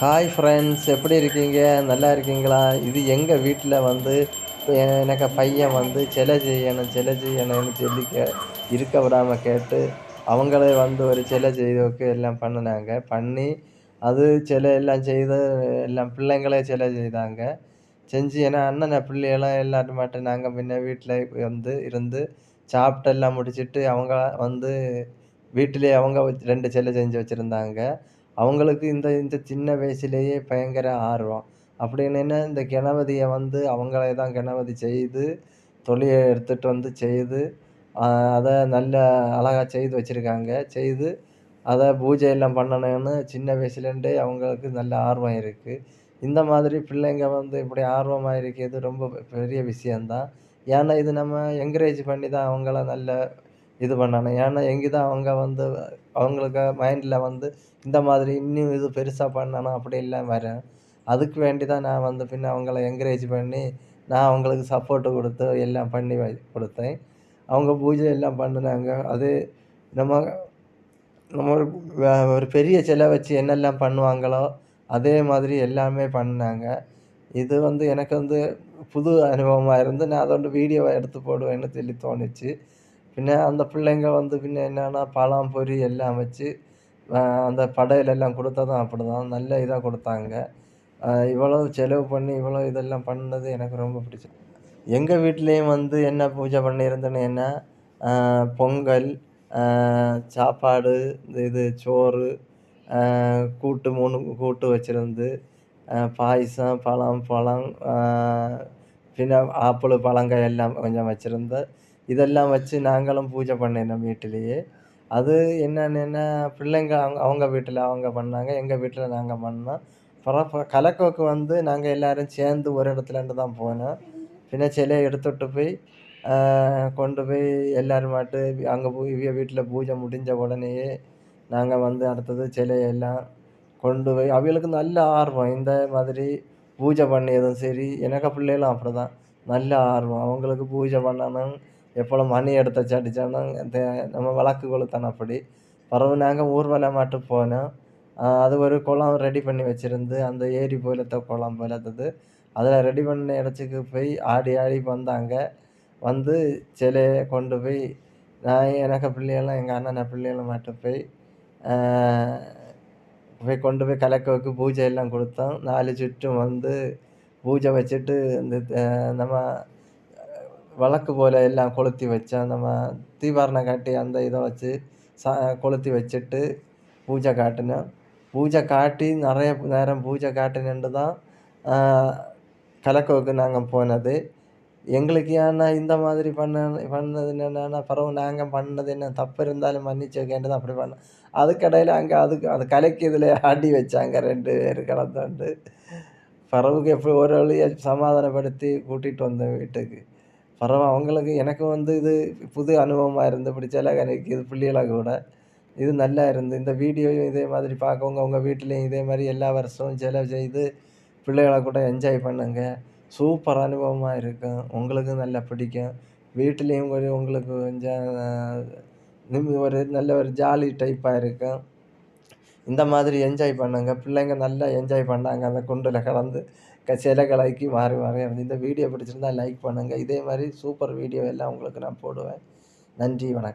Hi friends எப்படி இருக்கீங்க? நல்லா இருக்கீங்களா? இது எங்கள் வீட்டில் வந்து இப்போ எனக்கு பையன் வந்து சிலை செய்யணும் சிலை செய்யணும்னு சொல்லி கே இருக்க விடாமல் கேட்டு அவங்களே வந்து ஒரு சிலை செய்தோக்கு எல்லாம் பண்ணினாங்க. பண்ணி அது சிலை எல்லாம் செய்து எல்லாம் பிள்ளைங்களே சிலை செய்தாங்க. செஞ்சு ஏன்னா அண்ணனை பிள்ளைகளாம் எல்லாரும் மட்டும் நாங்கள் முன்ன வீட்டில் வந்து இருந்து சாப்பிட்டு எல்லாம் முடிச்சுட்டு அவங்க வந்து வீட்டிலேயே அவங்க ரெண்டு சிலை செஞ்சு வச்சுருந்தாங்க. அவங்களுக்கு இந்த இந்த சின்ன வயசுலேயே பயங்கர ஆர்வம். அப்படின்னேன்னா இந்த கணபதியை வந்து அவங்களே தான் கணபதி செய்து தொழிலை எடுத்துகிட்டு வந்து செய்து அதை நல்ல அழகாக செய்து வச்சுருக்காங்க. செய்து அதை பூஜை எல்லாம் பண்ணணும்னு சின்ன வயசுலேருந்தே அவங்களுக்கு நல்ல ஆர்வம் இருக்குது இந்த மாதிரி பிள்ளைங்க வந்து இப்படி ஆர்வமாக இருக்கிறது ரொம்ப பெரிய விஷயந்தான் ஏன்னா இது நம்ம என்கரேஜ் பண்ணி தான் அவங்கள நல்ல இது பண்ணணும். ஏன்னா எங்கே தான் அவங்க வந்து அவங்களுக்கு மைண்டில் வந்து இந்த மாதிரி இன்னும் இது பெருசாக பண்ணணும் அப்படிலாம் வரேன் அதுக்கு வேண்டி தான் நான் வந்து பின்ன அவங்கள என்கரேஜ் பண்ணி நான் அவங்களுக்கு சப்போர்ட்டு கொடுத்து எல்லாம் பண்ணி கொடுத்தேன். அவங்க பூஜை எல்லாம் பண்ணினாங்க. அது நம்ம நம்ம ஒரு ஒரு பெரிய சிலை வச்சு என்னெல்லாம் பண்ணுவாங்களோ அதே மாதிரி எல்லாமே பண்ணாங்க. இது வந்து எனக்கு வந்து புது அனுபவமாக இருந்து நான் அதோட வீடியோவை எடுத்து போடுவேன்னு சொல்லி தோணுச்சு. പിന്നെ அந்த பிள்ளைங்க வந்து பின்ன என்னென்னா பழம் பொரி எல்லாம் வச்சு அந்த படையலெல்லாம் கொடுத்ததும் அப்படி தான் நல்ல இதாக கொடுத்தாங்க. இவ்வளோ செலவு பண்ணி இவ்வளோ இதெல்லாம் பண்ணது எனக்கு ரொம்ப பிடிச்சது. எங்கள் வீட்லேயும் வந்து என்ன பூஜை பண்ணியிருந்தேன்னா பொங்கல் சாப்பாடு இந்த இது சோறு கூட்டு மூணு கூட்டு வச்சுருந்து பாயசம் பழம் பழம் பின்ன ஆப்பிள் பழங்கள் எல்லாம் கொஞ்சம் வச்சுருந்து இதெல்லாம் வச்சு நாங்களும் பூஜை பண்ணினோம் வீட்டிலேயே. அது என்னென்னா பிள்ளைங்க அவங்க அவங்க வீட்டில் அவங்க பண்ணாங்க எங்கள் வீட்டில் நாங்கள் பண்ணோம். அப்புறம் கலக்கோக்கு வந்து நாங்கள் எல்லோரும் சேர்ந்து ஒரு இடத்துலேருந்து தான் போனோம். பின்ன சிலையை எடுத்துகிட்டு போய் கொண்டு போய் எல்லாருமாட்டு அங்கே போய் இவங்க வீட்டில் பூஜை முடிஞ்ச உடனேயே நாங்கள் வந்து அடுத்தது சிலையெல்லாம் கொண்டு போய் அவங்களுக்கு நல்ல ஆர்வம். இந்த மாதிரி பூஜை பண்ணியதும் சரி எனக்கு பிள்ளைகளும் அப்படி தான் நல்ல ஆர்வம். அவங்களுக்கு பூஜை பண்ணணும் எப்பொழுதும் மணி எடுத்து அடித்தாலும் இந்த நம்ம விளக்கு கொளுத்தான் அப்படி. பிறகு நாங்கள் ஊர்வலம் மாட்டு போனோம். அது ஒரு குளம் ரெடி பண்ணி வச்சுருந்து அந்த ஏரி போலத்த குளம் போலத்தது அதில் ரெடி பண்ண இடத்துக்கு போய் ஆடி ஆடி வந்தாங்க. வந்து சிலையை கொண்டு போய் நான் எனக்கு பிள்ளைகளும் எங்கள் அண்ணன் பிள்ளைகளும் மட்டும் போய் போய் கொண்டு போய் கலக்கவுக்கு பூஜை எல்லாம் கொடுத்தோம். நாலு சுற்றும் வந்து பூஜை வச்சுட்டு இந்த நம்ம விளக்கு போல் எல்லாம் கொளுத்தி வச்சோம் நம்ம தீபாரணை காட்டி அந்த இதை வச்சு சா கொளுத்தி வச்சுட்டு பூஜை காட்டினோம் பூஜை காட்டி நிறைய நேரம் பூஜை காட்டினு தான் கலக்கோவுக்கு நாங்கள் போனது. எங்களுக்கு ஏன்னா இந்த மாதிரி பண்ண பண்ணது என்னென்னா பிறகு நாங்கள் பண்ணது என்ன தப்பு இருந்தாலும் மன்னிச்சு வைக்கேண்டது அப்படி பண்ணோம் அதுக்கடையில் அங்கே அதுக்கு அது கலைக்கு இதில் அடி வச்சாங்க ரெண்டு பேர் கலந்துண்டு பிறவுக்கு எப்படி ஒரு வழியை சமாதானப்படுத்தி கூட்டிகிட்டு வந்தேன் வீட்டுக்கு. பரவாயில்ல அவங்களுக்கு எனக்கும் வந்து இது புது அனுபவமாக இருந்து இப்படி எனக்கு இது பிள்ளைகளாக கூட இது நல்லா இருந்து இந்த வீடியோயும் இதே மாதிரி பார்க்கவங்க உங்கள் வீட்லேயும் இதே மாதிரி எல்லா வருஷமும் செலவு செய்து பிள்ளைகளை கூட என்ஜாய் பண்ணுங்க. சூப்பர் அனுபவமாக இருக்கும். உங்களுக்கும் நல்லா பிடிக்கும். வீட்டிலையும் ஒரு உங்களுக்கு கொஞ்சம் ஒரு நல்ல ஒரு ஜாலி டைப்பாக இருக்கும். இந்த மாதிரி என்ஜாய் பண்ணுங்க. பிள்ளைங்க நல்லா என்ஜாய் பண்ணாங்க. அந்த குண்டில் கலந்து சில கலைக்கு மாறி மாறி இந்த வீடியோ பிடிச்சிருந்தா லைக் பண்ணுங்கள் இதே மாதிரி சூப்பர் வீடியோ எல்லாம் உங்களுக்கு நான் போடுவேன். நன்றி வணக்கம்.